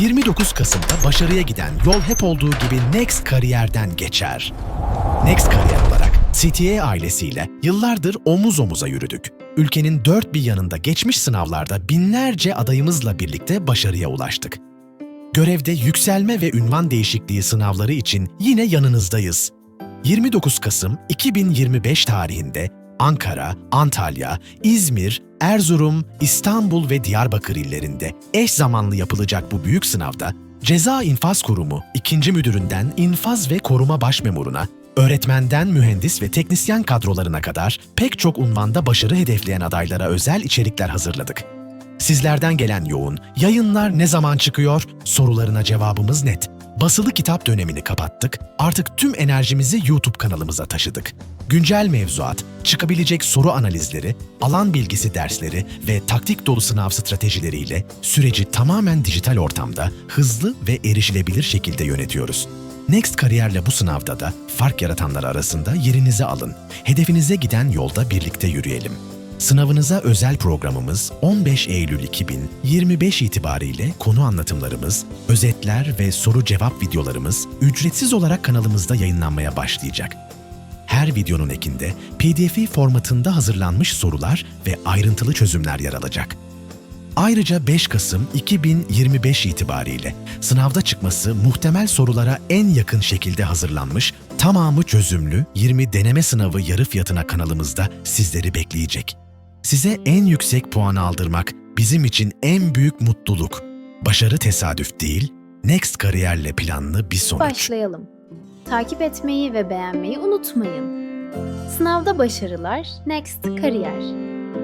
29 Kasım'da başarıya giden yol hep olduğu gibi Next Kariyer'den geçer. Next Kariyer olarak CTA ailesiyle yıllardır omuz omuza yürüdük. Ülkenin dört bir yanında geçmiş sınavlarda binlerce adayımızla birlikte başarıya ulaştık. Görevde yükselme ve ünvan değişikliği sınavları için yine yanınızdayız. 29 Kasım 2025 tarihinde Ankara, Antalya, İzmir, Erzurum, İstanbul ve Diyarbakır illerinde eş zamanlı yapılacak bu büyük sınavda Ceza İnfaz Kurumu 2. Müdüründen infaz ve koruma başmemuruna, öğretmenden mühendis ve teknisyen kadrolarına kadar pek çok unvanda başarı hedefleyen adaylara özel içerikler hazırladık. Sizlerden gelen yoğun, yayınlar ne zaman çıkıyor sorularına cevabımız net. Basılı kitap dönemini kapattık, artık tüm enerjimizi YouTube kanalımıza taşıdık. Güncel mevzuat, çıkabilecek soru analizleri, alan bilgisi dersleri ve taktik dolu sınav stratejileriyle süreci tamamen dijital ortamda hızlı ve erişilebilir şekilde yönetiyoruz. Next Kariyer'le bu sınavda da fark yaratanlar arasında yerinizi alın. Hedefinize giden yolda birlikte yürüyelim. Sınavınıza özel programımız 15 Eylül 2025 itibariyle konu anlatımlarımız, özetler ve soru cevap videolarımız ücretsiz olarak kanalımızda yayınlanmaya başlayacak. Her videonun ekinde PDF formatında hazırlanmış sorular ve ayrıntılı çözümler yer alacak. Ayrıca 5 Kasım 2025 itibariyle sınavda çıkması muhtemel sorulara en yakın şekilde hazırlanmış, tamamı çözümlü 20 deneme sınavı yarı fiyatına kanalımızda sizleri bekleyecek. Size en yüksek puanı aldırmak bizim için en büyük mutluluk. Başarı tesadüf değil, Next kariyerle planlı bir sonuç. Başlayalım. Takip etmeyi ve beğenmeyi unutmayın. Sınavda başarılar, Next Kariyer.